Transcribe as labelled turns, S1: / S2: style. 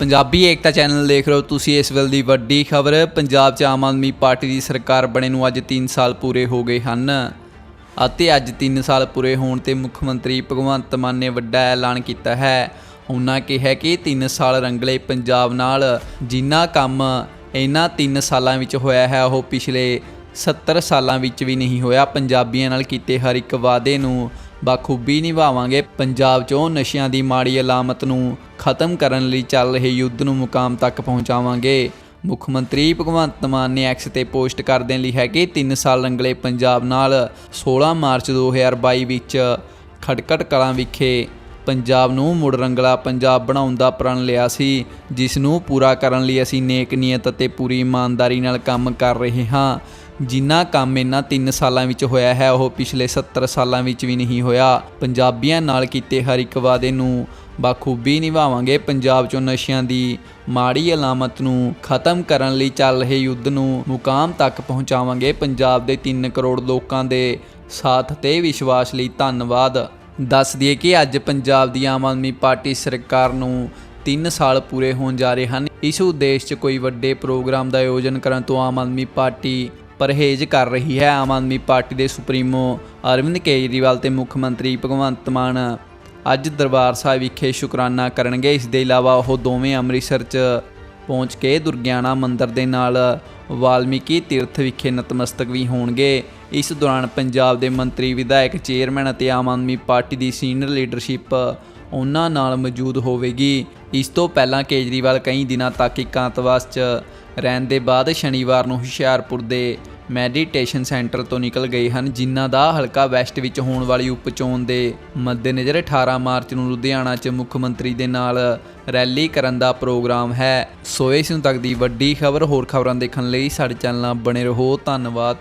S1: ਪੰਜਾਬੀ ਏਕਤਾ channel ਦੇਖ ਰਹੇ ਹੋ ਤੁਸੀਂ ਇਸ ਵੇਲੇ ਦੀ ਵੱਡੀ ਖਬਰ। ਪੰਜਾਬ 'ਚ ਆਮ ਆਦਮੀ ਪਾਰਟੀ ਦੀ ਸਰਕਾਰ ਬਣੇ ਨੂੰ ਅੱਜ 3 ਸਾਲ ਪੂਰੇ ਹੋ ਗਏ ਹਨ। ਅਤੇ ਅੱਜ 3 ਸਾਲ ਪੂਰੇ ਹੋਣ ਤੇ ਮੁੱਖ ਮੰਤਰੀ ਭਗਵੰਤ ਮਾਨ ਨੇ ਵੱਡਾ ਐਲਾਨ ਕੀਤਾ ਹੈ। ਉਹਨਾਂ ਕਿਹਾ ਕਿ 3 ਸਾਲ ਰੰਗਲੇ ਪੰਜਾਬ ਨਾਲ ਜਿੰਨਾ ਕੰਮ ਇਹਨਾਂ 3 ਸਾਲਾਂ ਵਿੱਚ ਹੋਇਆ ਹੈ, ਉਹ ਪਿਛਲੇ 70 ਸਾਲਾਂ ਵਿੱਚ ਵੀ ਨਹੀਂ ਹੋਇਆ। ਪੰਜਾਬੀਆਂ ਨਾਲ ਕੀਤੇ ਹਰ ਇੱਕ ਵਾਅਦੇ ਨੂੰ ਬਾਖੂਬੀ ਨਿਭਾਵਾਂਗੇ। ਪੰਜਾਬ 'ਚੋਂ ਨਸ਼ਿਆਂ ਦੀ ਮਾੜੀ ਅਲਾਮਤ ਨੂੰ ਖਤਮ ਕਰਨ ਲਈ ਚੱਲ ਰਹੇ ਯੁੱਧ ਨੂੰ ਮੁਕਾਮ ਤੱਕ ਪਹੁੰਚਾਵਾਂਗੇ। ਮੁੱਖ ਮੰਤਰੀ ਭਗਵੰਤ ਮਾਨ ਨੇ ਐਕਸ ਤੇ ਪੋਸਟ ਕਰਦੇ ਲਿਖਿਆ ਕਿ 3 ਸਾਲ ਰੰਗਲੇ ਪੰਜਾਬ ਨਾਲ 16 ਮਾਰਚ 2022 ਵਿੱਚ ਖਟਕਟ ਕਲਾਂ ਵਿਖੇ ਪੰਜਾਬ ਨੂੰ ਮੁੜ ਰੰਗਲਾ ਪੰਜਾਬ ਬਣਾਉਣ ਦਾ ਪ੍ਰਣ ਲਿਆ ਸੀ, ਜਿਸ ਨੂੰ ਪੂਰਾ ਕਰਨ ਲਈ ਅਸੀਂ ਨੇਕ ਨੀਅਤ ਅਤੇ ਪੂਰੀ ਇਮਾਨਦਾਰੀ ਨਾਲ ਕੰਮ ਕਰ ਰਹੇ ਹਾਂ। ਜਿੰਨਾ ਕੰਮ ਇਹਨਾਂ 3 ਸਾਲਾਂ ਵਿੱਚ ਹੋਇਆ ਹੈ, ਉਹ ਪਿਛਲੇ 70 ਸਾਲਾਂ ਵਿੱਚ ਵੀ ਨਹੀਂ ਹੋਇਆ। ਪੰਜਾਬੀਆਂ ਨਾਲ ਕੀਤੇ ਹਰ ਇੱਕ ਵਾਅਦੇ ਨੂੰ ਬਾਖੂਬੀ ਨਿਭਾਵਾਂਗੇ। ਪੰਜਾਬ 'ਚੋਂ ਨਸ਼ਿਆਂ ਦੀ ਮਾੜੀ ਅਲਾਮਤ ਨੂੰ ਖਤਮ ਕਰਨ ਲਈ ਚੱਲ ਰਹੇ ਯੁੱਧ ਨੂੰ ਮੁਕਾਮ ਤੱਕ ਪਹੁੰਚਾਵਾਂਗੇ। ਪੰਜਾਬ ਦੇ 3 ਕਰੋੜ ਲੋਕਾਂ ਦੇ ਸਾਥ ਤੇ ਵਿਸ਼ਵਾਸ ਲਈ ਧੰਨਵਾਦ। ਦੱਸ ਦਈਏ ਕਿ ਅੱਜ ਪੰਜਾਬ ਦੀ ਆਮ ਆਦਮੀ ਪਾਰਟੀ ਸਰਕਾਰ ਨੂੰ 3 ਸਾਲ ਪੂਰੇ ਹੋਣ ਜਾ ਰਹੇ ਹਨ। ਇਸ ਉਦੇਸ਼ 'ਚ ਕੋਈ ਵੱਡੇ ਪ੍ਰੋਗਰਾਮ ਦਾ ਆਯੋਜਨ ਕਰਨ ਤੋਂ ਆਮ ਆਦਮੀ ਪਾਰਟੀ ਪਰਹੇਜ਼ ਕਰ ਰਹੀ ਹੈ ਆਮ ਆਦਮੀ ਪਾਰਟੀ ਦੇ ਸੁਪਰੀਮੋ ਅਰਵਿੰਦ ਕੇਜਰੀਵਾਲ ਤੇ ਮੁੱਖ ਮੰਤਰੀ ਭਗਵੰਤ ਮਾਨ। ਅੱਜ ਦਰਬਾਰ ਸਾਹਿਬ ਵਿਖੇ ਸ਼ੁਕਰਾਨਾ ਕਰਨਗੇ। ਇਸ ਦੇ ਇਲਾਵਾ ਉਹ ਦੋਵੇਂ ਅੰਮ੍ਰਿਤਸਰ 'ਚ ਪਹੁੰਚ ਕੇ ਦੁਰਗਿਆਨਾ ਮੰਦਿਰ ਦੇ ਨਾਲ ਵਾਲਮੀਕੀ ਤੀਰਥ ਵਿਖੇ ਨਤਮਸਤਕ ਵੀ ਹੋਣਗੇ। ਇਸ ਦੌਰਾਨ ਪੰਜਾਬ ਦੇ ਮੰਤਰੀ, ਵਿਧਾਇਕ, ਚੇਅਰਮੈਨ ਅਤੇ ਆਮ ਆਦਮੀ ਪਾਰਟੀ ਦੀ ਸੀਨੀਅਰ ਲੀਡਰਸ਼ਿਪ ਉਹਨਾਂ ਨਾਲ ਮੌਜੂਦ ਹੋਵੇਗੀ। ਇਸ ਤੋਂ ਪਹਿਲਾਂ ਕੇਜਰੀਵਾਲ ਕਈ ਦਿਨਾਂ ਤੱਕ ਇਕਾਂਤਵਾਸ 'ਚ ਰਹਿਣ ਦੇ ਬਾਅਦ ਸ਼ਨੀਵਾਰ ਨੂੰ ਹੁਸ਼ਿਆਰਪੁਰ ਦੇ ਮੈਡੀਟੇਸ਼ਨ ਸੈਂਟਰ ਤੋਂ ਨਿਕਲ ਗਏ ਹਨ, ਜਿਨ੍ਹਾਂ ਦਾ ਹਲਕਾ ਵੈਸਟ ਵਿੱਚ ਹੋਣ ਵਾਲੀ ਉਪਚੋਣ ਦੇ ਮੱਦੇਨਜ਼ਰ 18 ਮਾਰਚ ਨੂੰ ਲੁਧਿਆਣਾ 'ਚ ਮੁੱਖ ਮੰਤਰੀ ਦੇ ਨਾਲ ਰੈਲੀ ਕਰਨ ਦਾ ਪ੍ਰੋਗਰਾਮ ਹੈ। ਸੋ ਇਸ ਨੂੰ ਤੱਕ ਦੀ ਵੱਡੀ ਖਬਰ, ਹੋਰ ਖਬਰਾਂ ਦੇਖਣ ਲਈ ਸਾਡੇ ਚੈਨਲ ਨਾਲ ਬਣੇ ਰਹੋ। ਧੰਨਵਾਦ।